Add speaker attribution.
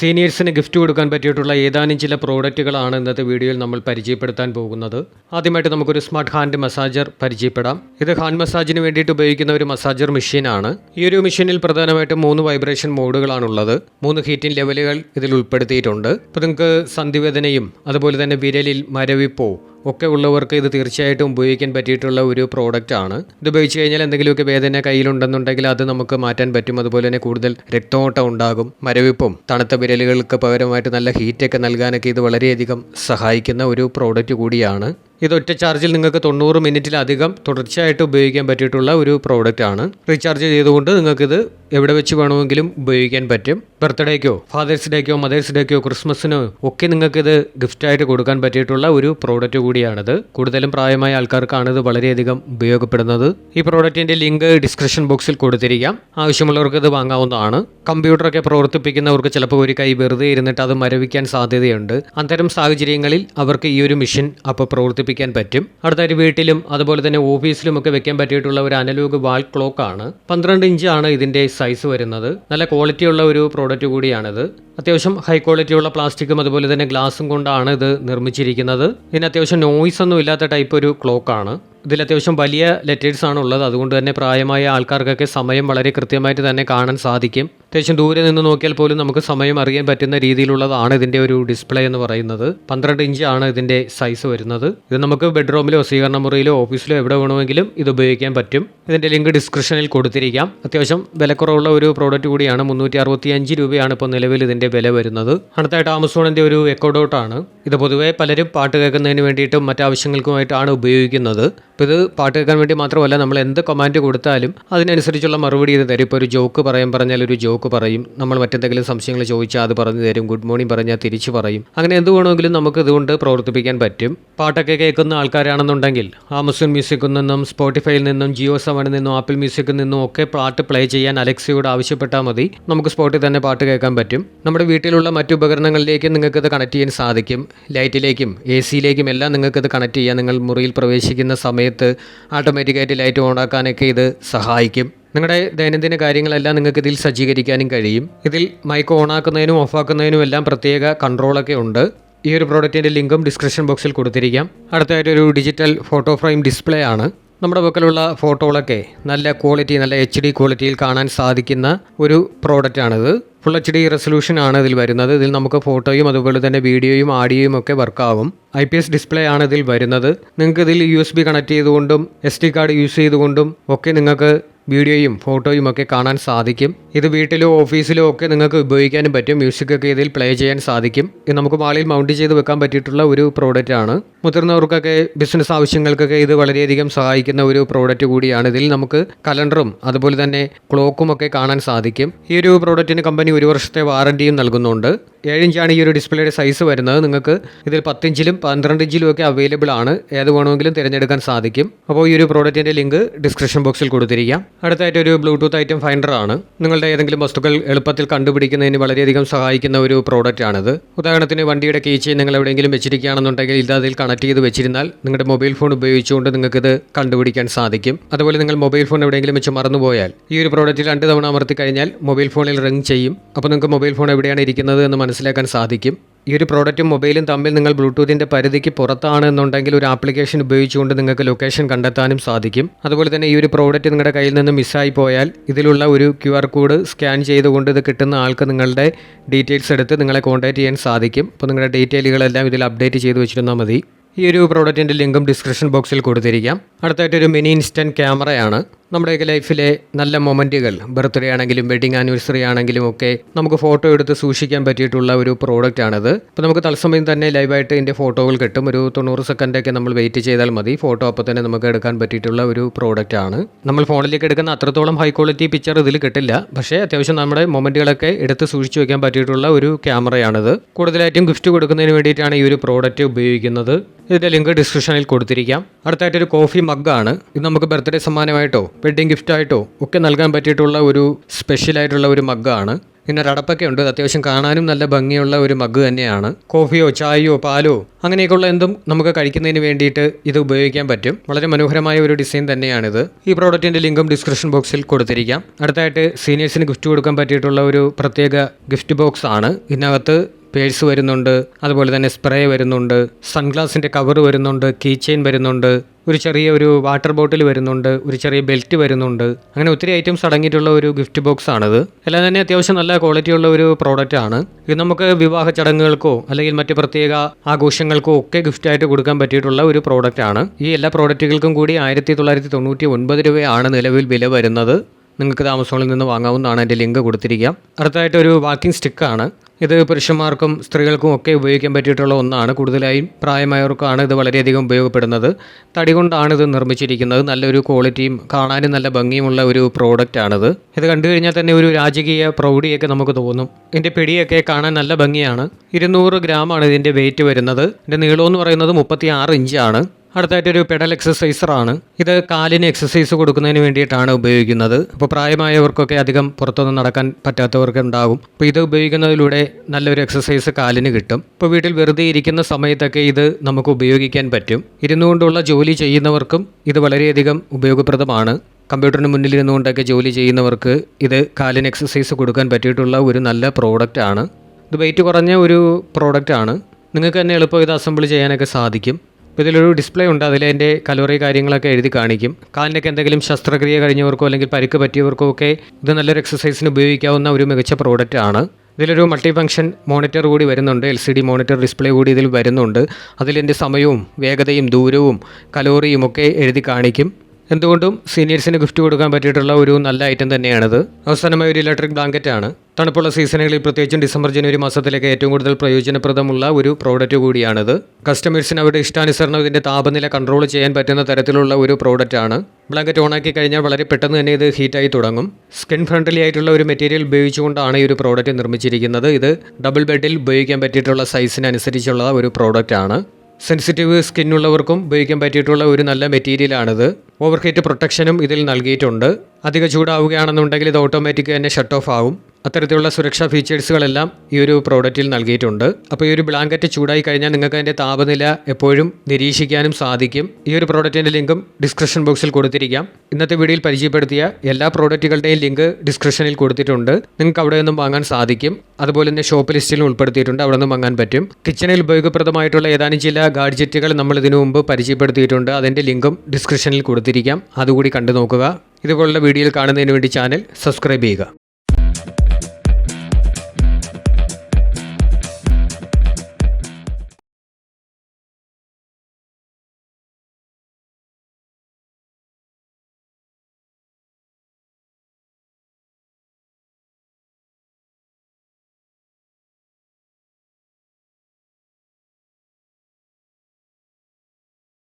Speaker 1: സീനിയേഴ്സിന് gift കൊടുക്കാൻ പറ്റിയിട്ടുള്ള ഏതാനും ചില പ്രോഡക്റ്റുകളാണ് ഇന്നത്തെ വീഡിയോയിൽ നമ്മൾ പരിചയപ്പെടുത്താൻ പോകുന്നത്. ആദ്യമായിട്ട് നമുക്കൊരു സ്മാർട്ട് ഹാൻഡ് മസാജർ പരിചയപ്പെടാം. ഇത് ഹാൻഡ് മസാജിന് വേണ്ടിയിട്ട് ഉപയോഗിക്കുന്ന ഒരു മസാജർ മെഷീനാണ് ഈ ഒരു മെഷീനിൽ പ്രധാനമായിട്ടും മൂന്ന് വൈബ്രേഷൻ മോഡുകളാണുള്ളത്. മൂന്ന് ഹീറ്റിംഗ് ലെവലുകൾ ഇതിൽ ഉൾപ്പെടുത്തിയിട്ടുണ്ട്. അപ്പോൾ നിങ്ങൾക്ക് സന്ധിവേദനയും അതുപോലെ തന്നെ വിരലിൽ മരവിപ്പോ ഒക്കെ ഉള്ളവർക്ക് ഇത് തീർച്ചയായിട്ടും ഉപയോഗിക്കാൻ പറ്റിയിട്ടുള്ള ഒരു പ്രോഡക്റ്റ് ആണ്. ഇത് ഉപയോഗിച്ച് കഴിഞ്ഞാൽ എന്തെങ്കിലുമൊക്കെ വേദന കയ്യിലുണ്ടെന്നുണ്ടെങ്കിൽ അത് നമുക്ക് മാറ്റാൻ പറ്റും. അതുപോലെ തന്നെ കൂടുതൽ രക്തോട്ടം ഉണ്ടാകും മരവിപ്പും തണുത്ത വിരലുകൾക്ക് പകരമായിട്ട് നല്ല ഹീറ്റൊക്കെ നൽകാനൊക്കെ ഇത് വളരെയധികം സഹായിക്കുന്ന ഒരു പ്രോഡക്റ്റ് കൂടിയാണ്. ഇത് ഒറ്റ ചാർജിൽ നിങ്ങൾക്ക് തൊണ്ണൂറ് മിനിറ്റിലധികം തുടർച്ചയായിട്ട് ഉപയോഗിക്കാൻ പറ്റിയിട്ടുള്ള ഒരു പ്രോഡക്റ്റ് ആണ്. റീചാർജ് ചെയ്തുകൊണ്ട് നിങ്ങൾക്കിത് എവിടെ വെച്ച് വേണമെങ്കിലും ഉപയോഗിക്കാൻ പറ്റും. ബർത്ത്ഡേക്കോ ഫാദേഴ്സ് ഡേക്കോ മദേഴ്സ് ഡേക്കോ ക്രിസ്മസിനോ ഒക്കെ നിങ്ങൾക്ക് നിങ്ങൾക്കിത് ഗിഫ്റ്റായിട്ട് കൊടുക്കാൻ പറ്റിയിട്ടുള്ള ഒരു പ്രോഡക്റ്റ് കൂടിയാണിത്. കൂടുതലും പ്രായമായ ആൾക്കാർക്കാണ് ഇത് വളരെയധികം ഉപയോഗപ്പെടുന്നത്. ഈ പ്രോഡക്റ്റിന്റെ ലിങ്ക് ഡിസ്ക്രിപ്ഷൻ ബോക്സിൽ കൊടുത്തിരിക്കാം. ആവശ്യമുള്ളവർക്ക് ഇത് വാങ്ങാവുന്നതാണ്. കമ്പ്യൂട്ടറൊക്കെ പ്രവർത്തിപ്പിക്കുന്നവർക്ക് ചിലപ്പോൾ ഒരു കൈ വെറുതെ ഇരുന്നിട്ട് അത് മരവിക്കാൻ സാധ്യതയുണ്ട്. അത്തരം സാഹചര്യങ്ങളിൽ അവർക്ക് ഈ ഒരു മെഷീൻ അപ്പോൾ പ്രവർത്തിപ്പിക്കാൻ പറ്റും. അടുത്തായിട്ട് വീട്ടിലും അതുപോലെ തന്നെ ഓഫീസിലും ഒക്കെ വെക്കാൻ പറ്റിയിട്ടുള്ള ഒരു അനലോഗ് വാൾ ക്ലോക്ക് ആണ്. പന്ത്രണ്ട് ഇഞ്ചാണ് ഇതിന്റെ സൈസ് വരുന്നത്. നല്ല ക്വാളിറ്റി ഉള്ള ഒരു പ്രോഡക്റ്റ് കൂടിയാണിത്. അത്യാവശ്യം ഹൈ ക്വാളിറ്റി ഉള്ള പ്ലാസ്റ്റിക്കും അതുപോലെ തന്നെ ഗ്ലാസും കൊണ്ടാണ് ഇത് നിർമ്മിച്ചിരിക്കുന്നത്. ഇതിന് അത്യാവശ്യം നോയ്സ് ഒന്നും ഇല്ലാത്ത ടൈപ്പ് ഒരു ക്ലോക്കാണ് ഇതിൽ അത്യാവശ്യം വലിയ ലെറ്റേഴ്സ് ആണ് ഉള്ളത്. അതുകൊണ്ട് തന്നെ പ്രായമായ ആൾക്കാർക്കൊക്കെ സമയം വളരെ കൃത്യമായിട്ട് തന്നെ കാണാൻ സാധിക്കും. അത്യാവശ്യം ദൂരെ നിന്ന് നോക്കിയാൽ പോലും നമുക്ക് സമയം അറിയാൻ പറ്റുന്ന രീതിയിലുള്ളതാണ് ഇതിന്റെ ഒരു ഡിസ്പ്ലേ എന്ന് പറയുന്നത്. പന്ത്രണ്ട് ഇഞ്ച് ആണ് ഇതിന്റെ സൈസ് വരുന്നത്. ഇത് നമുക്ക് ബെഡ്റൂമിലോ സ്വീകരണ മുറിയിലോ ഓഫീസിലോ എവിടെ വേണമെങ്കിലും ഇത് ഉപയോഗിക്കാൻ പറ്റും. ഇതിന്റെ ലിങ്ക് ഡിസ്ക്രിപ്ഷനിൽ കൊടുത്തിരിക്കാം. അത്യാവശ്യം വിലക്കുറവുള്ള ഒരു പ്രോഡക്റ്റ് കൂടിയാണ്. മുന്നൂറ്റി അറുപത്തി അഞ്ച് രൂപയാണ് ഇപ്പോൾ നിലവിൽ ഇതിന്റെ വില വരുന്നത്. അടുത്തായിട്ട് ആമസോണിന്റെ ഒരു എക്കോഡോട്ടാണ് ഇത് പൊതുവേ പലരും പാട്ട് കേൾക്കുന്നതിന് വേണ്ടിയിട്ടും മറ്റാവശ്യങ്ങൾക്കുമായിട്ടാണ് ഉപയോഗിക്കുന്നത്. അപ്പോൾ ഇത് പാട്ട് കേൾക്കാൻ വേണ്ടി മാത്രമല്ല നമ്മൾ എന്ത് കമാൻഡ് കൊടുത്താലും അതിനനുസരിച്ചുള്ള മറുപടി ഇത് തരും. ഇപ്പോൾ ഒരു ജോക്ക് പറയാൻ പറഞ്ഞാൽ ഒരു ജോക്ക് പറയും. നമ്മൾ മറ്റെന്തെങ്കിലും സംശയങ്ങൾ ചോദിച്ചാൽ അത് പറഞ്ഞു തരും. ഗുഡ് മോർണിംഗ് പറഞ്ഞാൽ തിരിച്ചു പറയും. അങ്ങനെ എന്ത് വേണമെങ്കിലും നമുക്ക് ഇതുകൊണ്ട് പ്രവർത്തിപ്പിക്കാൻ പറ്റും. പാട്ടൊക്കെ കേൾക്കുന്ന ആൾക്കാരാണെന്നുണ്ടെങ്കിൽ ആമസോൺ മ്യൂസിക്കിൽ നിന്നും സ്പോട്ടിഫൈയിൽ നിന്നും ജിയോ സെവനിൽ നിന്നും ആപ്പിൾ മ്യൂസിക്കിൽ നിന്നും ഒക്കെ പാട്ട് പ്ലേ ചെയ്യാൻ അലക്സിയോട് ആവശ്യപ്പെട്ടാൽ മതി. നമുക്ക് സ്പോട്ടിൽ തന്നെ പാട്ട് കേൾക്കാൻ പറ്റും. നമ്മുടെ വീട്ടിലുള്ള മറ്റു ഉപകരണങ്ങളിലേക്ക് നിങ്ങൾക്ക് ഇത് കണക്ട് ചെയ്യാൻ സാധിക്കും. ലൈറ്റിലേക്കും എ സിയിലേക്കും എല്ലാം നിങ്ങൾക്ക് ഇത് കണക്ട് ചെയ്യാം നിങ്ങൾ മുറിയിൽ പ്രവേശിക്കുന്ന സമയത്ത് ഓട്ടോമാറ്റിക്കായിട്ട് ലൈറ്റ് ഓണാക്കാനൊക്കെ ഇത് സഹായിക്കും. നിങ്ങളുടെ ദൈനംദിന കാര്യങ്ങളെല്ലാം നിങ്ങൾക്ക് ഇതിൽ സജ്ജീകരിക്കാനും കഴിയും. ഇതിൽ മൈക്ക് ഓണാക്കുന്നതിനും ഓഫാക്കുന്നതിനും എല്ലാം പ്രത്യേക കൺട്രോളൊക്കെ ഉണ്ട്. ഈ ഒരു പ്രോഡക്റ്റിന്റെ ലിങ്കും ഡിസ്ക്രിപ്ഷൻ ബോക്സിൽ കൊടുത്തിരിക്കാം. അടുത്തായിട്ട് ഒരു ഡിജിറ്റൽ ഫോട്ടോ ഫ്രെയിം ഡിസ്പ്ലേ ആണ്. നമ്മുടെ പക്കലുള്ള ഫോട്ടോകളൊക്കെ നല്ല ക്വാളിറ്റി നല്ല എച്ച് ഡി ക്വാളിറ്റിയിൽ കാണാൻ സാധിക്കുന്ന ഒരു പ്രോഡക്റ്റാണിത്. ഫുൾ എച്ച് ഡി റെസൊല്യൂഷൻ ആണ് ഇതിൽ വരുന്നത്. ഇതിൽ നമുക്ക് ഫോട്ടോയും അതുപോലെ തന്നെ വീഡിയോയും ആഡിയോയും ഒക്കെ വർക്കാവും ഐ പി എസ് ഡിസ്പ്ലേ ആണ് ഇതിൽ വരുന്നത്. നിങ്ങൾക്ക് ഇതിൽ യു എസ് ബി കണക്ട് ചെയ്തുകൊണ്ടും എസ് ഡി കാർഡ് യൂസ് ചെയ്തുകൊണ്ടും ഒക്കെ നിങ്ങൾക്ക് വീഡിയോയും ഫോട്ടോയും ഒക്കെ കാണാൻ സാധിക്കും. ഇത് വീട്ടിലോ ഓഫീസിലോ ഒക്കെ നിങ്ങൾക്ക് ഉപയോഗിക്കാനും പറ്റും. മ്യൂസിക് ഒക്കെ ഇതിൽ പ്ലേ ചെയ്യാൻ സാധിക്കും. ഇത് നമുക്ക് മാളിൽ മൗണ്ട് ചെയ്ത് വെക്കാൻ പറ്റിയിട്ടുള്ള ഒരു പ്രോഡക്റ്റ് ആണ്. മുതിർന്നവർക്കൊക്കെ ബിസിനസ് ആവശ്യങ്ങൾക്കൊക്കെ ഇത് വളരെയധികം സഹായിക്കുന്ന ഒരു പ്രോഡക്റ്റ് കൂടിയാണ്. ഇതിൽ നമുക്ക് കലണ്ടറും അതുപോലെ തന്നെ ക്ലോക്കും ഒക്കെ കാണാൻ സാധിക്കും. ഈ ഒരു പ്രോഡക്റ്റിന് കമ്പനി ഒരു വർഷത്തെ വാറണ്ടിയും നൽകുന്നുണ്ട്. ഏഴിഞ്ചാണ് ഈ ഒരു ഡിസ്പ്ലേയുടെ സൈസ് വരുന്നത്. നിങ്ങൾക്ക് ഇതിൽ പത്തിഞ്ചിലും പന്ത്രണ്ട് ഇഞ്ചിലും ഒക്കെ അവൈലബിൾ ആണ്. ഏത് വേണമെങ്കിലും തിരഞ്ഞെടുക്കാൻ സാധിക്കും. അപ്പോൾ ഈ ഒരു പ്രോഡക്റ്റിന്റെ ലിങ്ക് ഡിസ്ക്രിപ്ഷൻ ബോക്സിൽ കൊടുത്തിരിക്കാം. അടുത്തായിട്ട് ഒരു ബ്ലൂടൂത്ത് ഐറ്റം ഫൈൻഡർ ആണ്. നിങ്ങളുടെ ഏതെങ്കിലും വസ്തുക്കൾ എളുപ്പത്തിൽ കണ്ടുപിടിക്കുന്നതിന് വളരെയധികം സഹായിക്കുന്ന ഒരു പ്രോഡക്റ്റ് ആണിത്. ഉദാഹരണത്തിന് വണ്ടിയുടെ കീച്ച് നിങ്ങൾ എവിടെയെങ്കിലും വെച്ചിരിക്കുകയാണെന്നുണ്ടെങ്കിൽ ഇത് അതിൽ കണക്ട് ചെയ്ത് വെച്ചിരുന്നാൽ നിങ്ങളുടെ മൊബൈൽ ഫോൺ ഉപയോഗിച്ചുകൊണ്ട് നിങ്ങൾക്കിത് കണ്ടുപിടിക്കാൻ സാധിക്കും. അതുപോലെ നിങ്ങൾ മൊബൈൽ ഫോൺ എവിടെയെങ്കിലും വെച്ച് മറന്നുപോയാൽ ഈ ഒരു പ്രോഡക്റ്റ് രണ്ട് തവണ അമർത്തി കഴിഞ്ഞാൽ മൊബൈൽ ഫോണിൽ റിംഗ് ചെയ്യും. അപ്പോൾ നിങ്ങൾക്ക് മൊബൈൽ ഫോൺ എവിടെയാണ് ഇരിക്കുന്നത് എന്ന് മനസ്സിലാക്കാൻ സാധിക്കും. ഈ ഒരു പ്രോഡക്റ്റും മൊബൈലും തമ്മിൽ നിങ്ങൾ ബ്ലൂടൂത്തിന്റെ പരിധിക്ക് പുറത്താണ് എന്നുണ്ടെങ്കിൽ ഒരു ആപ്ലിക്കേഷൻ ഉപയോഗിച്ചുകൊണ്ട് നിങ്ങൾക്ക് ലൊക്കേഷൻ കണ്ടെത്താനും സാധിക്കും. അതുപോലെ തന്നെ ഈ ഒരു പ്രോഡക്റ്റ് നിങ്ങളുടെ കയ്യിൽ നിന്ന് മിസ്സായി പോയാൽ ഇതിലുള്ള ഒരു ക്യു ആർ കോഡ് സ്കാൻ ചെയ്തുകൊണ്ട് ഇത് കിട്ടുന്ന ആൾക്ക് നിങ്ങളുടെ ഡീറ്റെയിൽസ് എടുത്ത് നിങ്ങളെ കോൺടാക്ട് ചെയ്യാൻ സാധിക്കും. അപ്പോൾ നിങ്ങളുടെ ഡീറ്റെയിലുകളെല്ലാം ഇതിൽ അപ്ഡേറ്റ് ചെയ്ത് വെച്ചിരുന്നാൽ മതി. ഈ ഒരു പ്രോഡക്റ്റിന്റെ ലിങ്കും ഡിസ്ക്രിപ്ഷൻ ബോക്സിൽ കൊടുത്തിരിക്കാം. അടുത്തായിട്ടൊരു മിനി ഇൻസ്റ്റന്റ് ക്യാമറയാണ് നമ്മുടെയൊക്കെ ലൈഫിലെ നല്ല മൊമെന്റുകൾ ബർത്ത്ഡേ ആണെങ്കിലും വെഡിങ് ആനിവേഴ്സറി ആണെങ്കിലും ഒക്കെ നമുക്ക് ഫോട്ടോ എടുത്ത് സൂക്ഷിക്കാൻ പറ്റിയിട്ടുള്ള ഒരു പ്രോഡക്റ്റ് ആണത്. അപ്പോൾ നമുക്ക് തത്സമയം തന്നെ ലൈവായിട്ട് ഇതിന്റെ ഫോട്ടോകൾ കിട്ടും. ഒരു തൊണ്ണൂറ് സെക്കൻഡൊക്കെ നമ്മൾ വെയിറ്റ് ചെയ്താൽ മതി. ഫോട്ടോ അപ്പോൾ തന്നെ നമുക്ക് എടുക്കാൻ പറ്റിയിട്ടുള്ള ഒരു പ്രോഡക്റ്റ് ആണ്. നമ്മൾ ഫോണിലേക്ക് എടുക്കുന്ന അത്രത്തോളം ഹൈ ക്വാളിറ്റി പിക്ചർ ഇതിൽ കിട്ടില്ല. പക്ഷേ അത്യാവശ്യം നമ്മുടെ മൊമെന്റുകളൊക്കെ എടുത്ത് സൂക്ഷിച്ചു വെക്കാൻ പറ്റിയിട്ടുള്ള ഒരു ക്യാമറയാണിത്. കൂടുതലായിട്ടും ഗിഫ്റ്റ് കൊടുക്കുന്നതിന് വേണ്ടിയിട്ടാണ് ഈ ഒരു പ്രോഡക്റ്റ് ഉപയോഗിക്കുന്നത്. ഇതിന്റെ ലിങ്ക് ഡിസ്ക്രിപ്ഷനിൽ കൊടുത്തിരിക്കാം. അടുത്തായിട്ടൊരു കോഫി മഗ്ഗാണ്. ഇത് നമുക്ക് ബർത്ത്ഡേ സമ്മാനമായിട്ടോ വെഡ്ഡിംഗ് ഗിഫ്റ്റായിട്ടോ ഒക്കെ നൽകാൻ പറ്റിയിട്ടുള്ള ഒരു സ്പെഷ്യലായിട്ടുള്ള ഒരു മഗ്ഗാണ്. പിന്നെ ഒരു അടപ്പൊക്കെ ഉണ്ട് അത്യാവശ്യം കാണാനും നല്ല ഭംഗിയുള്ള ഒരു മഗ് തന്നെയാണ്. കോഫിയോ ചായയോ പാലോ അങ്ങനെയൊക്കെയുള്ള എന്തും നമുക്ക് കഴിക്കുന്നതിന് വേണ്ടിയിട്ട് ഇത് ഉപയോഗിക്കാൻ പറ്റും. വളരെ മനോഹരമായ ഒരു ഡിസൈൻ തന്നെയാണിത്. ഈ പ്രോഡക്റ്റിന്റെ ലിങ്കും ഡിസ്ക്രിപ്ഷൻ ബോക്സിൽ കൊടുത്തിരിക്കാം. അടുത്തായിട്ട് സീനിയേഴ്സിന് ഗിഫ്റ്റ് കൊടുക്കാൻ പറ്റിയിട്ടുള്ള ഒരു പ്രത്യേക ഗിഫ്റ്റ് ബോക്സ് ആണ്. ഇതിനകത്ത് പേഴ്സ് വരുന്നുണ്ട് അതുപോലെ തന്നെ സ്പ്രേ വരുന്നുണ്ട് സൺഗ്ലാസിന്റെ കവർ വരുന്നുണ്ട് കീ ചെയിൻ വരുന്നുണ്ട് ഒരു ചെറിയ ഒരു വാട്ടർ ബോട്ടിൽ വരുന്നുണ്ട് ഒരു ചെറിയ ബെൽറ്റ് വരുന്നുണ്ട്. അങ്ങനെ ഒത്തിരി ഐറ്റംസ് അടങ്ങിയിട്ടുള്ള ഒരു ഗിഫ്റ്റ് ബോക്സ് ആണിത് എല്ലാം തന്നെ അത്യാവശ്യം നല്ല ക്വാളിറ്റിയുള്ള ഒരു പ്രോഡക്റ്റ് ആണ്. ഇത് നമുക്ക് വിവാഹ ചടങ്ങുകൾക്കോ അല്ലെങ്കിൽ മറ്റ് പ്രത്യേക ആഘോഷങ്ങൾക്കോ ഒക്കെ ഗിഫ്റ്റ് ആയിട്ട് കൊടുക്കാൻ പറ്റിയിട്ടുള്ള ഒരു പ്രോഡക്റ്റ് ആണ്. ഈ എല്ലാ പ്രോഡക്റ്റുകൾക്കും കൂടി ആയിരത്തി തൊള്ളായിരത്തി തൊണ്ണൂറ്റി ഒൻപത് രൂപയാണ് നിലവിൽ വില വരുന്നത്. നിങ്ങൾക്ക് ആമസോണിൽ നിന്ന് വാങ്ങാവുന്നതാണ് എന്റെ ലിങ്ക് കൊടുത്തിരിക്കാം അടുത്തായിട്ട് ഒരു വാക്കിംഗ് സ്റ്റിക്കാണ് ഇത് പുരുഷന്മാർക്കും സ്ത്രീകൾക്കും ഒക്കെ ഉപയോഗിക്കാൻ പറ്റിയിട്ടുള്ള ഒന്നാണ്. കൂടുതലായും പ്രായമായവർക്കാണ് ഇത് വളരെയധികം ഉപയോഗപ്പെടുന്നത്. തടി കൊണ്ടാണ് ഇത് നിർമ്മിച്ചിരിക്കുന്നത്. നല്ലൊരു ക്വാളിറ്റിയും കാണാനും നല്ല ഭംഗിയുമുള്ള ഒരു പ്രോഡക്റ്റ് ആണിത്. ഇത് കണ്ടു കഴിഞ്ഞാൽ തന്നെ ഒരു രാജകീയ പ്രൗഢിയൊക്കെ നമുക്ക് തോന്നും. ഇതിന്റെ പിടിയൊക്കെ കാണാൻ നല്ല ഭംഗിയാണ്. ഇരുന്നൂറ് ഗ്രാമാണ് ഇതിന്റെ വെയിറ്റ് വരുന്നത്. ഇതിന്റെ നീളം എന്ന് പറയുന്നത് മുപ്പത്തി ആറ് ഇഞ്ചാണ് അടുത്തായിട്ടൊരു പെഡൽ എക്സസൈസറാണ്. ഇത് കാലിന് എക്സസൈസ് കൊടുക്കുന്നതിന് വേണ്ടിയിട്ടാണ് ഉപയോഗിക്കുന്നത്. അപ്പോൾ പ്രായമായവർക്കൊക്കെ അധികം പുറത്തൊന്നും നടക്കാൻ പറ്റാത്തവർക്ക് ഉണ്ടാകും അപ്പോൾ ഇത് ഉപയോഗിക്കുന്നതിലൂടെ നല്ലൊരു എക്സസൈസ് കാലിന് കിട്ടും. ഇപ്പോൾ വീട്ടിൽ വെറുതെ ഇരിക്കുന്ന സമയത്തൊക്കെ ഇത് നമുക്ക് ഉപയോഗിക്കാൻ പറ്റും. ഇരുന്നുകൊണ്ടുള്ള ജോലി ചെയ്യുന്നവർക്കും ഇത് വളരെയധികം ഉപയോഗപ്രദമാണ്. കമ്പ്യൂട്ടറിന് മുന്നിൽ ഇരുന്നുകൊണ്ടൊക്കെ ജോലി ചെയ്യുന്നവർക്ക് ഇത് കാലിന് എക്സസൈസ് കൊടുക്കാൻ പറ്റിയിട്ടുള്ള ഒരു നല്ല പ്രോഡക്റ്റ് ആണ് ഇത് വെയിറ്റ് കുറഞ്ഞ ഒരു പ്രോഡക്റ്റ് ആണ് നിങ്ങൾക്ക് തന്നെ എളുപ്പം ഇത് അസംബിൾ ചെയ്യാനൊക്കെ സാധിക്കും. ഇപ്പോൾ ഇതിലൊരു ഡിസ്പ്ലേ ഉണ്ട്. അതിൽ അതിന്റെ കലോറി കാര്യങ്ങളൊക്കെ എഴുതി കാണിക്കും. കാലിനൊക്കെ എന്തെങ്കിലും ശസ്ത്രക്രിയ കഴിഞ്ഞവർക്കോ അല്ലെങ്കിൽ പരിക്ക് പറ്റിയവർക്കോ ഒക്കെ ഇത് നല്ലൊരു എക്സസൈസിന് ഉപയോഗിക്കാവുന്ന ഒരു മികച്ച പ്രോഡക്റ്റ് ആണ്. ഇതിലൊരു മൾട്ടി ഫംഗ്ഷൻ മോണിറ്റർ കൂടി വരുന്നുണ്ട്. L C D monitor display കൂടി ഇതിൽ വരുന്നുണ്ട്. അതിലെന്റെ സമയവും വേഗതയും ദൂരവും കലോറിയും ഒക്കെ എഴുതി കാണിക്കും. എന്തുകൊണ്ടും സീനിയേഴ്സിന് ഗിഫ്റ്റ് കൊടുക്കാൻ പറ്റിയിട്ടുള്ള ഒരു നല്ല ഐറ്റം തന്നെയാണത്. അവസാനമായി ഒരു ഇലക്ട്രിക് ബ്ലാങ്കറ്റ് ആണ്. തണുപ്പുള്ള സീസണുകളിൽ പ്രത്യേകിച്ചും ഡിസംബർ ജനുവരി മാസത്തിലേക്ക് ഏറ്റവും കൂടുതൽ പ്രയോജനപ്രദമുള്ള ഒരു പ്രോഡക്റ്റ് കൂടിയാണിത്. കസ്റ്റമേഴ്സിന് അവരുടെ ഇഷ്ടാനുസരണം ഇതിന്റെ താപനില കൺട്രോൾ ചെയ്യാൻ പറ്റുന്ന തരത്തിലുള്ള ഒരു പ്രോഡക്റ്റാണ് ബ്ലാങ്കറ്റ് ഓണാക്കി കഴിഞ്ഞാൽ വളരെ പെട്ടെന്ന് തന്നെ ഇത് ഹീറ്റായി തുടങ്ങും. സ്കിൻ ഫ്രണ്ട്ലി ആയിട്ടുള്ള ഒരു മെറ്റീരിയൽ ഉപയോഗിച്ചുകൊണ്ടാണ് ഈ ഒരു പ്രോഡക്റ്റ് നിർമ്മിച്ചിരിക്കുന്നത്. ഇത് ഡബിൾ ബെഡിൽ ഉപയോഗിക്കാൻ പറ്റിയിട്ടുള്ള സൈസിനനുസരിച്ചുള്ള ഒരു പ്രോഡക്റ്റാണ് സെൻസിറ്റീവ് സ്കിന്നുള്ളവർക്കും ഉപയോഗിക്കാൻ പറ്റിയിട്ടുള്ള ഒരു നല്ല മെറ്റീരിയലാണിത് ഓവർ ഹീറ്റ് പ്രൊട്ടക്ഷനും ഇതിൽ നൽകിയിട്ടുണ്ട്. അധിക ചൂടാവുകയാണെന്നുണ്ടെങ്കിൽ ഇത് ഓട്ടോമാറ്റിക് തന്നെ ഷട്ട് ഓഫ് ആവും. അത്തരത്തിലുള്ള സുരക്ഷാ ഫീച്ചേഴ്സുകളെല്ലാം ഈ ഒരു പ്രോഡക്റ്റിൽ നൽകിയിട്ടുണ്ട്. അപ്പോൾ ഈ ഒരു ബ്ലാങ്കറ്റ് ചൂടായി കഴിഞ്ഞാൽ നിങ്ങൾക്ക് അതിന്റെ താപനില എപ്പോഴും നിരീക്ഷിക്കാനും സാധിക്കും. ഈ ഒരു പ്രോഡക്റ്റിന്റെ ലിങ്കും ഡിസ്ക്രിപ്ഷൻ ബോക്സിൽ കൊടുത്തിരിക്കാം. ഇന്നത്തെ വീഡിയോയിൽ പരിചയപ്പെടുത്തിയ എല്ലാ പ്രോഡക്റ്റുകളുടെയും ലിങ്ക് ഡിസ്ക്രിപ്ഷനിൽ കൊടുത്തിട്ടുണ്ട്. നിങ്ങൾക്ക് അവിടെ നിന്നും വാങ്ങാൻ സാധിക്കും. അതുപോലെ തന്നെ ഷോപ്പ് ലിസ്റ്റിലും ഉൾപ്പെടുത്തിയിട്ടുണ്ട്. അവിടെ നിന്നും വാങ്ങാൻ പറ്റും. കിച്ചണിൽ ഉപയോഗപ്രദമായിട്ടുള്ള ഏതാനും ചില ഗാഡ്ജറ്റുകൾ നമ്മൾ ഇതിനു മുമ്പ് പരിചയപ്പെടുത്തിയിട്ടുണ്ട്. അതിന്റെ ലിങ്കും ഡിസ്ക്രിപ്ഷനിൽ കൊടുത്തിരിക്കാം അതുകൂടി കണ്ടു നോക്കുക ഇതുപോലുള്ള വീഡിയോയിൽ കാണുന്നതിന് വേണ്ടി ചാനൽ സബ്സ്ക്രൈബ് ചെയ്യുക.